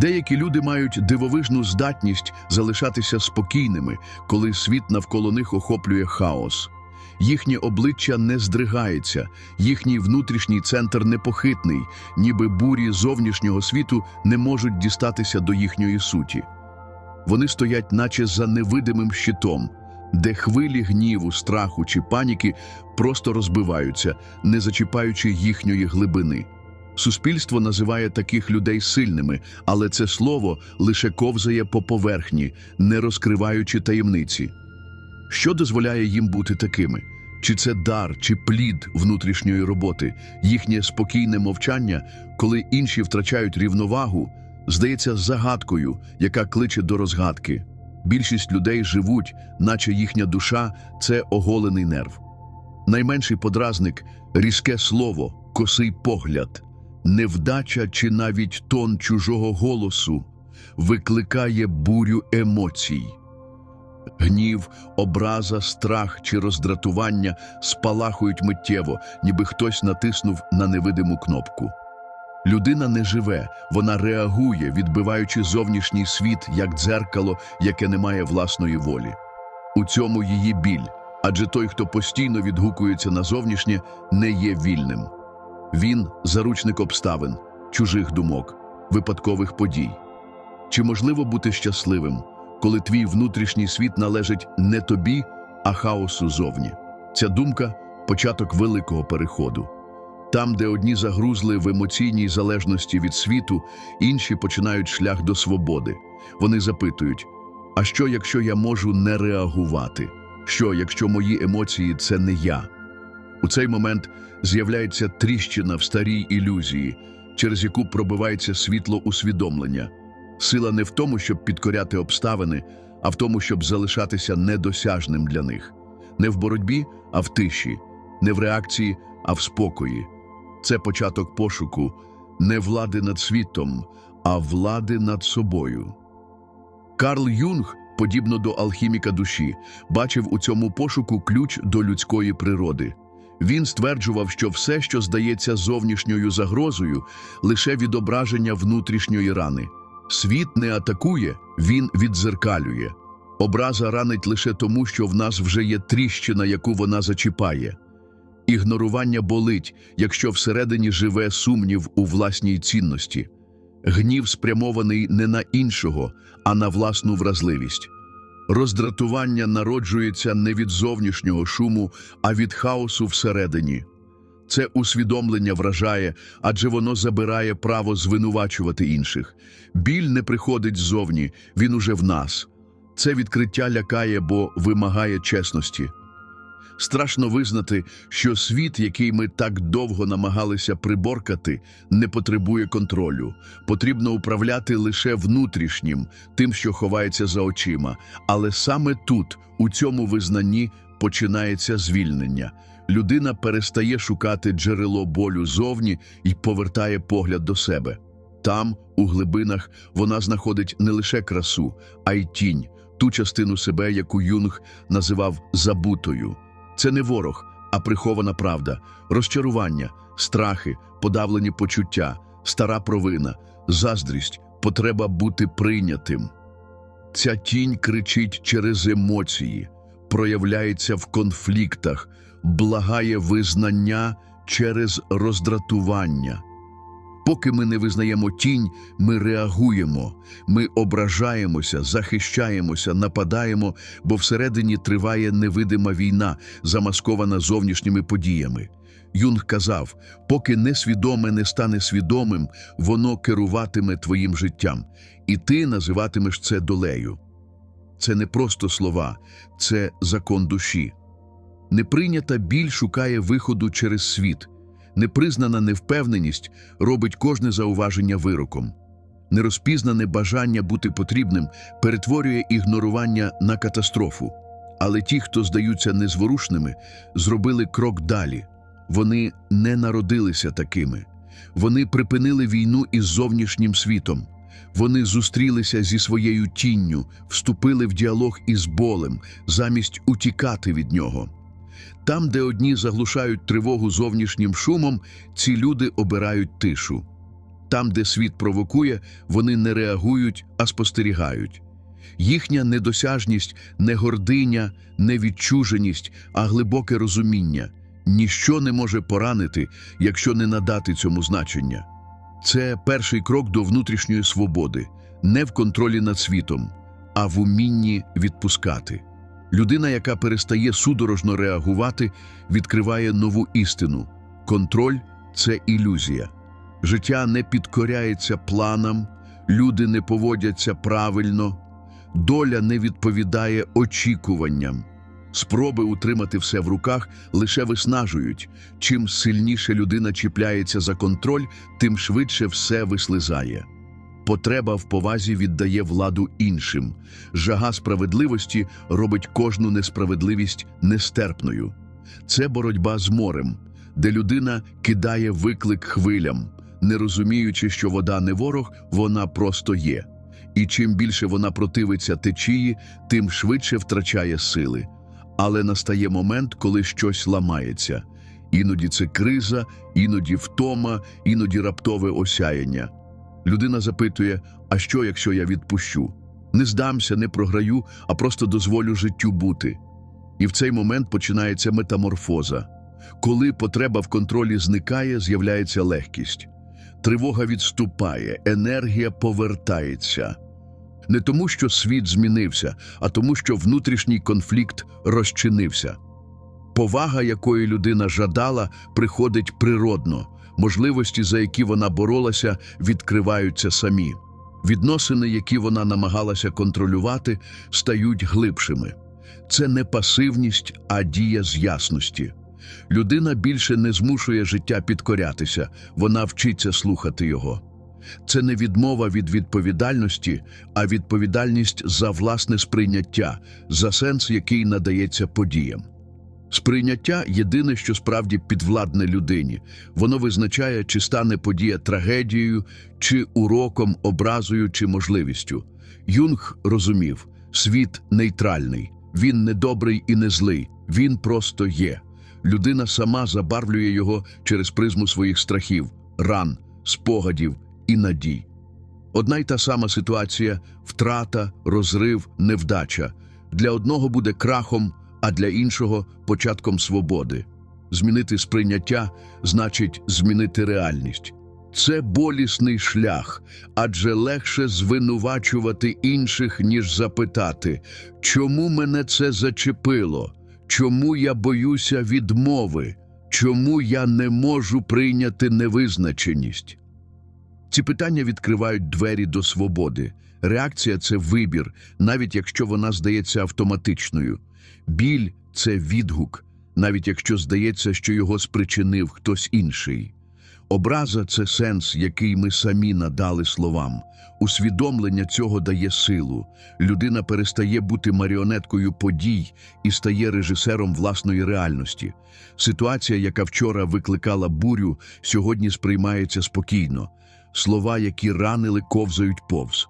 Деякі люди мають дивовижну здатність залишатися спокійними, коли світ навколо них охоплює хаос. Їхнє обличчя не здригається, їхній внутрішній центр непохитний, ніби бурі зовнішнього світу не можуть дістатися до їхньої суті. Вони стоять, наче за невидимим щитом, де хвилі гніву, страху чи паніки просто розбиваються, не зачіпаючи їхньої глибини. Суспільство називає таких людей сильними, але це слово лише ковзає по поверхні, не розкриваючи таємниці. Що дозволяє їм бути такими? Чи це дар, чи плід внутрішньої роботи, їхнє спокійне мовчання, коли інші втрачають рівновагу, здається загадкою, яка кличе до розгадки. Більшість людей живуть, наче їхня душа це оголений нерв. Найменший подразник різке слово, косий погляд, невдача чи навіть тон чужого голосу викликає бурю емоцій. Гнів, образа, страх чи роздратування спалахують миттєво, ніби хтось натиснув на невидиму кнопку. Людина не живе, вона реагує, відбиваючи зовнішній світ як дзеркало, яке не має власної волі. У цьому її біль, адже той, хто постійно відгукується на зовнішнє, не є вільним. Він заручник обставин, чужих думок, випадкових подій. Чи можливо бути щасливим, коли твій внутрішній світ належить не тобі, а хаосу зовні? Ця думка початок великого переходу. Там, де одні загрузли в емоційній залежності від світу, інші починають шлях до свободи. Вони запитують: а що, якщо я можу не реагувати? Що, якщо мої емоції це не я? У цей момент з'являється тріщина в старій ілюзії, через яку пробивається світло усвідомлення. Сила не в тому, щоб підкоряти обставини, а в тому, щоб залишатися недосяжним для них. Не в боротьбі, а в тиші, не в реакції, а в спокої. Це початок пошуку не влади над світом, а влади над собою. Карл Юнг, подібно до алхіміка душі, бачив у цьому пошуку ключ до людської природи. Він стверджував, що все, що здається зовнішньою загрозою, лише відображення внутрішньої рани. Світ не атакує, він відзеркалює. Образа ранить лише тому, що в нас вже є тріщина, яку вона зачіпає. Ігнорування болить, якщо всередині живе сумнів у власній цінності. Гнів спрямований не на іншого, а на власну вразливість. Роздратування народжується не від зовнішнього шуму, а від хаосу всередині. Це усвідомлення вражає, адже воно забирає право звинувачувати інших. Біль не приходить ззовні, він уже в нас. Це відкриття лякає, бо вимагає чесності. Страшно визнати, що світ, який ми так довго намагалися приборкати, не потребує контролю. Потрібно управляти лише внутрішнім, тим, що ховається за очима. Але саме тут, у цьому визнанні, починається звільнення. Людина перестає шукати джерело болю зовні і повертає погляд до себе. Там, у глибинах, вона знаходить не лише красу, а й тінь, ту частину себе, яку Юнг називав забутою. Це не ворог, а прихована правда, розчарування, страхи, подавлені почуття, стара провина, заздрість, потреба бути прийнятим. Ця тінь кричить через емоції, проявляється в конфліктах, благає визнання через роздратування. Поки ми не визнаємо тінь, ми реагуємо, ми ображаємося, захищаємося, нападаємо, бо всередині триває невидима війна, замаскована зовнішніми подіями. Юнг казав: поки несвідоме не стане свідомим, воно керуватиме твоїм життям, і ти називатимеш це долею. Це не просто слова, це закон душі. Неприйнята біль шукає виходу через світ. Непризнана невпевненість робить кожне зауваження вироком. Нерозпізнане бажання бути потрібним перетворює ігнорування на катастрофу. Але ті, хто здаються незворушними, зробили крок далі. Вони не народилися такими. Вони припинили війну із зовнішнім світом. Вони зустрілися зі своєю тінню, вступили в діалог із болем, замість утікати від нього. Там, де одні заглушають тривогу зовнішнім шумом, ці люди обирають тишу. Там, де світ провокує, вони не реагують, а спостерігають. Їхня недосяжність не гординя, не відчуженість, а глибоке розуміння. Ніщо не може поранити, якщо не надати цьому значення. Це перший крок до внутрішньої свободи, не в контролі над світом, а в умінні відпускати. Людина, яка перестає судорожно реагувати, відкриває нову істину. Контроль це ілюзія. Життя не підкоряється планам, люди не поводяться правильно, доля не відповідає очікуванням. Спроби утримати все в руках лише виснажують. Чим сильніше людина чіпляється за контроль, тим швидше все вислизає. Потреба в повазі віддає владу іншим. Жага справедливості робить кожну несправедливість нестерпною. Це боротьба з морем, де людина кидає виклик хвилям, не розуміючи, що вода не ворог, вона просто є. І чим більше вона противиться течії, тим швидше втрачає сили. Але настає момент, коли щось ламається. Іноді це криза, іноді втома, іноді раптове осяяння. Людина запитує: а що, якщо я відпущу? Не здамся, не програю, а просто дозволю життю бути. І в цей момент починається метаморфоза. Коли потреба в контролі зникає, з'являється легкість. Тривога відступає, енергія повертається. Не тому, що світ змінився, а тому, що внутрішній конфлікт розчинився. Повага, якої людина жадала, приходить природно. Можливості, за які вона боролася, відкриваються самі. Відносини, які вона намагалася контролювати, стають глибшими. Це не пасивність, а дія з ясності. Людина більше не змушує життя підкорятися, вона вчиться слухати його. Це не відмова від відповідальності, а відповідальність за власне сприйняття, за сенс, який надається подіям. Сприйняття єдине, що справді підвладне людині. Воно визначає, чи стане подія трагедією, чи уроком, образою, чи можливістю. Юнг розумів, світ нейтральний, він не добрий і не злий, він просто є. Людина сама забарвлює його через призму своїх страхів, ран, спогадів і надій. Одна й та сама ситуація втрата, розрив, невдача. Для одного буде крахом, а для іншого початком свободи. Змінити сприйняття значить змінити реальність. Це болісний шлях, адже легше звинувачувати інших, ніж запитати, чому мене це зачепило, чому я боюся відмови, чому я не можу прийняти невизначеність. Ці питання відкривають двері до свободи. Реакція це вибір, навіть якщо вона здається автоматичною. Біль це відгук, навіть якщо здається, що його спричинив хтось інший. Образа це сенс, який ми самі надали словам. Усвідомлення цього дає силу. Людина перестає бути маріонеткою подій і стає режисером власної реальності. Ситуація, яка вчора викликала бурю, сьогодні сприймається спокійно. Слова, які ранили, ковзають повз.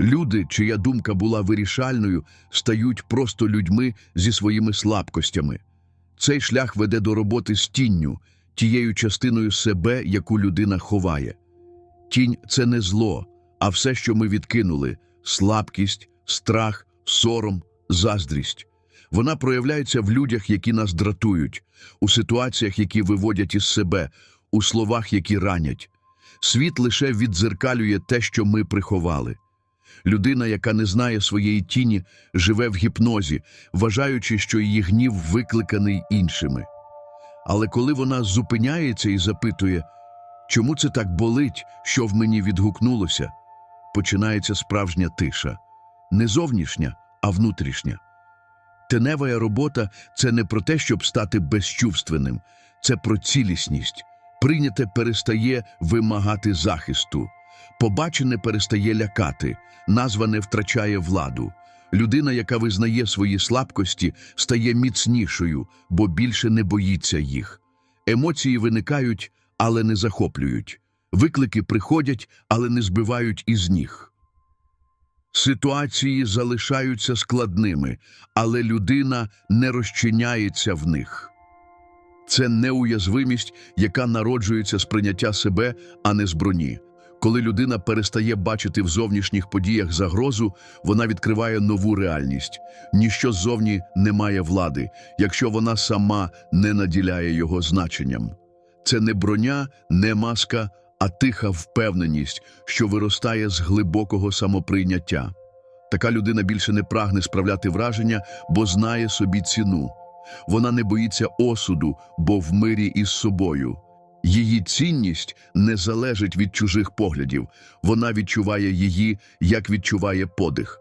Люди, чия думка була вирішальною, стають просто людьми зі своїми слабкостями. Цей шлях веде до роботи з тінню, тією частиною себе, яку людина ховає. Тінь це не зло, а все, що ми відкинули слабкість, страх, сором, заздрість. Вона проявляється в людях, які нас дратують, у ситуаціях, які виводять із себе, у словах, які ранять. Світ лише віддзеркалює те, що ми приховали. Людина, яка не знає своєї тіні, живе в гіпнозі, вважаючи, що її гнів викликаний іншими. Але коли вона зупиняється і запитує, чому це так болить, що в мені відгукнулося, починається справжня тиша. Не зовнішня, а внутрішня. Теневая робота це не про те, щоб стати безчувственним, це про цілісність. Прийняте перестає вимагати захисту. Побачене перестає лякати, назване втрачає владу. Людина, яка визнає свої слабкості, стає міцнішою, бо більше не боїться їх. Емоції виникають, але не захоплюють. Виклики приходять, але не збивають із ніг. Ситуації залишаються складними, але людина не розчиняється в них. Це неуязвимість, яка народжується з прийняття себе, а не з броні. Коли людина перестає бачити в зовнішніх подіях загрозу, вона відкриває нову реальність. Ніщо ззовні не має влади, якщо вона сама не наділяє його значенням. Це не броня, не маска, а тиха впевненість, що виростає з глибокого самоприйняття. Така людина більше не прагне справляти враження, бо знає собі ціну. Вона не боїться осуду, бо в мирі із собою. Її цінність не залежить від чужих поглядів, вона відчуває її, як відчуває подих.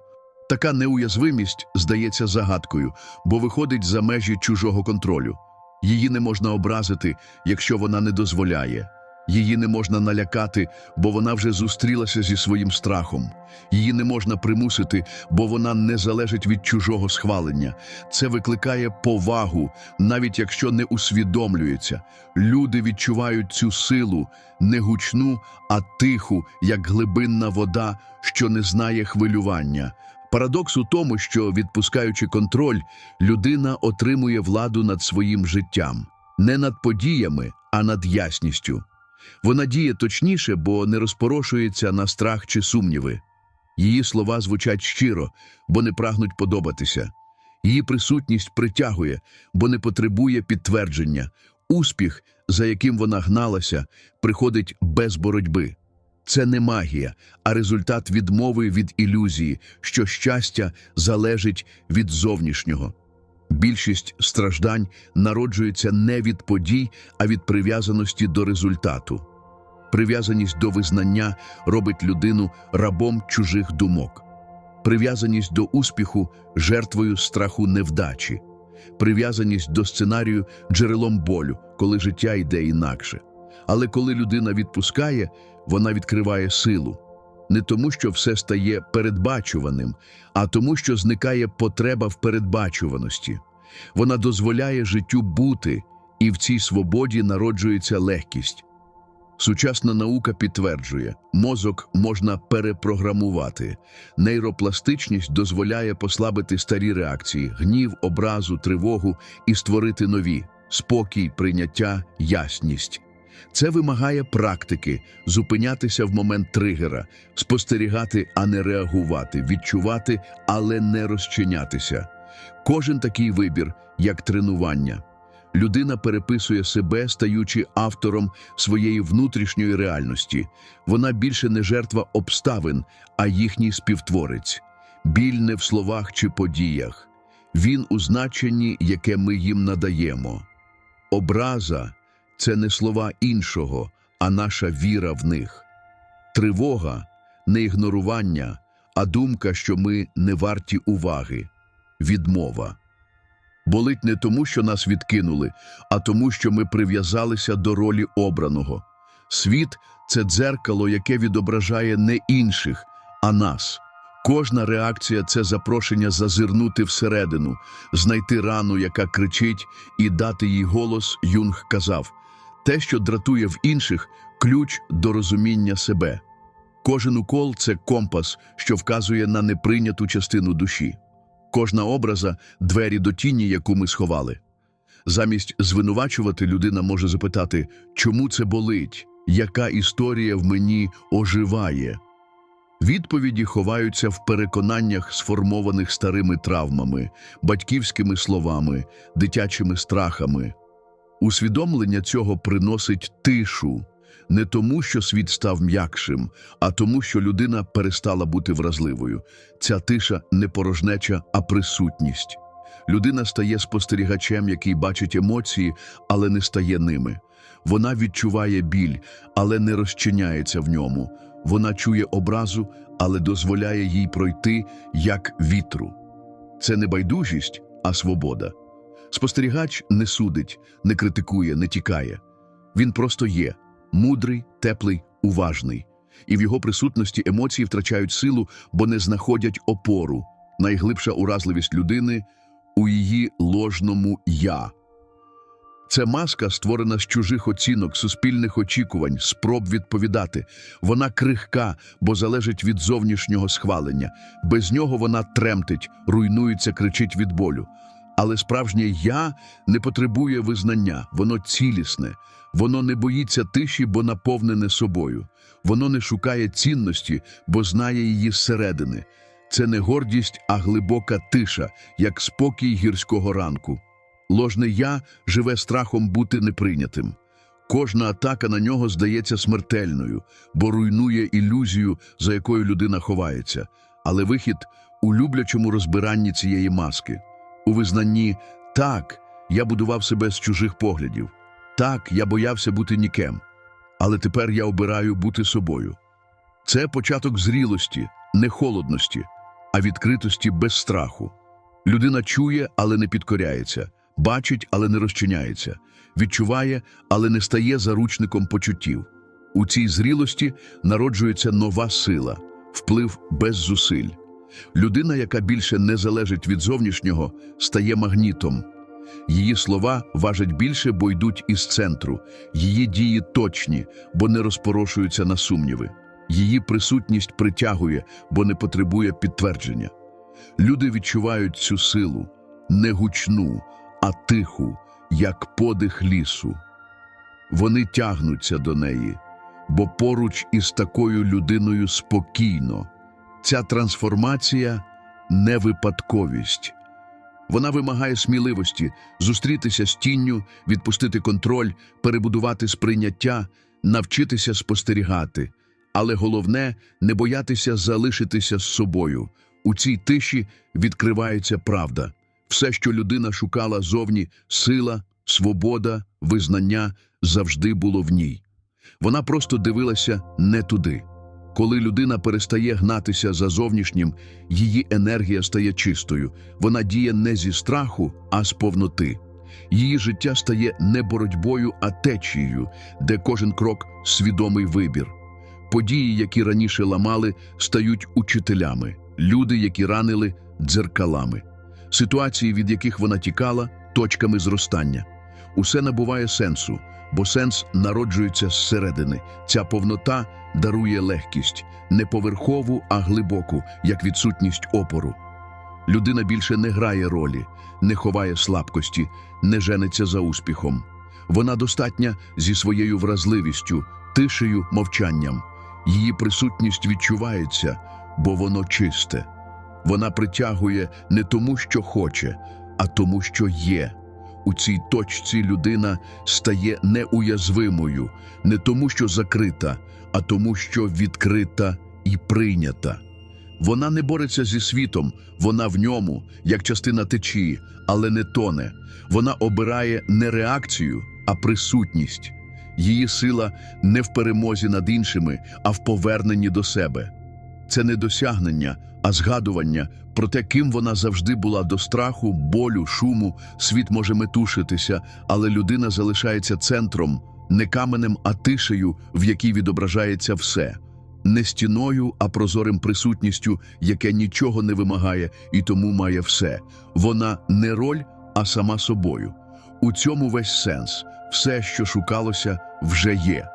Така неуязвимість здається загадкою, бо виходить за межі чужого контролю. Її не можна образити, якщо вона не дозволяє. Її не можна налякати, бо вона вже зустрілася зі своїм страхом. Її не можна примусити, бо вона не залежить від чужого схвалення. Це викликає повагу, навіть якщо не усвідомлюється. Люди відчувають цю силу, не гучну, а тиху, як глибинна вода, що не знає хвилювання. Парадокс у тому, що, відпускаючи контроль, людина отримує владу над своїм життям, не над подіями, а над ясністю. Вона діє точніше, бо не розпорошується на страх чи сумніви. Її слова звучать щиро, бо не прагнуть подобатися. Її присутність притягує, бо не потребує підтвердження. Успіх, за яким вона гналася, приходить без боротьби. Це не магія, а результат відмови від ілюзії, що щастя залежить від зовнішнього. Більшість страждань народжується не від подій, а від прив'язаності до результату. Прив'язаність до визнання робить людину рабом чужих думок. Прив'язаність до успіху жертвою страху невдачі. Прив'язаність до сценарію джерелом болю, коли життя йде інакше. Але коли людина відпускає, вона відкриває силу. Не тому, що все стає передбачуваним, а тому, що зникає потреба в передбачуваності. Вона дозволяє життю бути, і в цій свободі народжується легкість. Сучасна наука підтверджує, мозок можна перепрограмувати. Нейропластичність дозволяє послабити старі реакції, гнів, образу, тривогу і створити нові спокій, прийняття, ясність. Це вимагає практики, зупинятися в момент тригера, спостерігати, а не реагувати, відчувати, але не розчинятися. Кожен такий вибір як тренування. Людина переписує себе, стаючи автором своєї внутрішньої реальності. Вона більше не жертва обставин, а їхній співтворець. Біль не в словах чи подіях. Він у значенні, яке ми їм надаємо. Образа це не слова іншого, а наша віра в них. Тривога не ігнорування, а думка, що ми не варті уваги, відмова. Болить не тому, що нас відкинули, а тому, що ми прив'язалися до ролі обраного. Світ це дзеркало, яке відображає не інших, а нас. Кожна реакція це запрошення зазирнути всередину, знайти рану, яка кричить, і дати їй голос, Юнг казав. Те, що дратує в інших, ключ до розуміння себе. Кожен укол це компас, що вказує на неприйняту частину душі. Кожна образа двері до тіні, яку ми сховали. Замість звинувачувати людина може запитати, чому це болить, яка історія в мені оживає. Відповіді ховаються в переконаннях, сформованих старими травмами, батьківськими словами, дитячими страхами. Усвідомлення цього приносить тишу не тому, що світ став м'якшим, а тому, що людина перестала бути вразливою. Ця тиша не порожнеча, а присутність. Людина стає спостерігачем, який бачить емоції, але не стає ними. Вона відчуває біль, але не розчиняється в ньому. Вона чує образу, але дозволяє їй пройти як вітру. Це не байдужість, а свобода. Спостерігач не судить, не критикує, не тікає. Він просто є мудрий, теплий, уважний. І в його присутності емоції втрачають силу, бо не знаходять опору. Найглибша уразливість людини у її ложному я. Це маска, створена з чужих оцінок, суспільних очікувань, спроб відповідати. Вона крихка, бо залежить від зовнішнього схвалення. Без нього вона тремтить, руйнується, кричить від болю. Але справжнє я не потребує визнання, воно цілісне, воно не боїться тиші, бо наповнене собою. Воно не шукає цінності, бо знає її зсередини. Це не гордість, а глибока тиша, як спокій гірського ранку. Ложне я живе страхом бути неприйнятим. Кожна атака на нього здається смертельною, бо руйнує ілюзію, за якою людина ховається. Але вихід у люблячому розбиранні цієї маски, у визнанні так, я будував себе з чужих поглядів, так, я боявся бути ніким, але тепер я обираю бути собою. Це початок зрілості, не холодності, а відкритості без страху. Людина чує, але не підкоряється, бачить, але не розчиняється, відчуває, але не стає заручником почуттів. У цій зрілості народжується нова сила, вплив без зусиль. Людина, яка більше не залежить від зовнішнього, стає магнітом. Її слова важать більше, бо йдуть із центру, її дії точні, бо не розпорошуються на сумніви. Її присутність притягує, бо не потребує підтвердження. Люди відчувають цю силу не гучну, а тиху, як подих лісу. Вони тягнуться до неї, бо поруч із такою людиною спокійно. Ця трансформація не випадковість. Вона вимагає сміливості зустрітися з тінню, відпустити контроль, перебудувати сприйняття, навчитися спостерігати. Але головне не боятися залишитися з собою. У цій тиші відкривається правда. Все, що людина шукала зовні, сила, свобода, визнання завжди було в ній. Вона просто дивилася не туди. Коли людина перестає гнатися за зовнішнім, її енергія стає чистою. Вона діє не зі страху, а з повноти. Її життя стає не боротьбою, а течією, де кожен крок свідомий вибір. Події, які раніше ламали, стають учителями, люди, які ранили дзеркалами, ситуації, від яких вона тікала, точками зростання. Усе набуває сенсу, бо сенс народжується зсередини. Ця повнота дарує легкість, не поверхову, а глибоку, як відсутність опору. Людина більше не грає ролі, не ховає слабкості, не жениться за успіхом. Вона достатня зі своєю вразливістю, тишею, мовчанням. Її присутність відчувається, бо воно чисте. Вона притягує не тому, що хоче, а тому, що є. У цій точці людина стає неуязвимою, не тому, що закрита, а тому, що відкрита і прийнята. Вона не бореться зі світом, вона в ньому, як частина течії, але не тоне. Вона обирає не реакцію, а присутність. Її сила не в перемозі над іншими, а в поверненні до себе. Це не досягнення, а згадування про те, ким вона завжди була до страху, болю, шуму. Світ може метушитися, але людина залишається центром, не каменем, а тишею, в якій відображається все. Не стіною, а прозорим присутністю, яке нічого не вимагає і тому має все. Вона не роль, а сама собою. У цьому весь сенс. Все, що шукалося, вже є.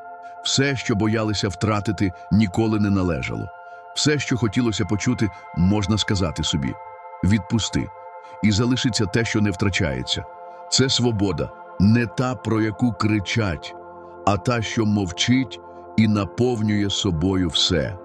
Все, що боялися втратити, ніколи не належало. Все, що хотілося почути, можна сказати собі: відпусти, і залишиться те, що не втрачається. Це свобода, не та, про яку кричать, а та, що мовчить і наповнює собою все.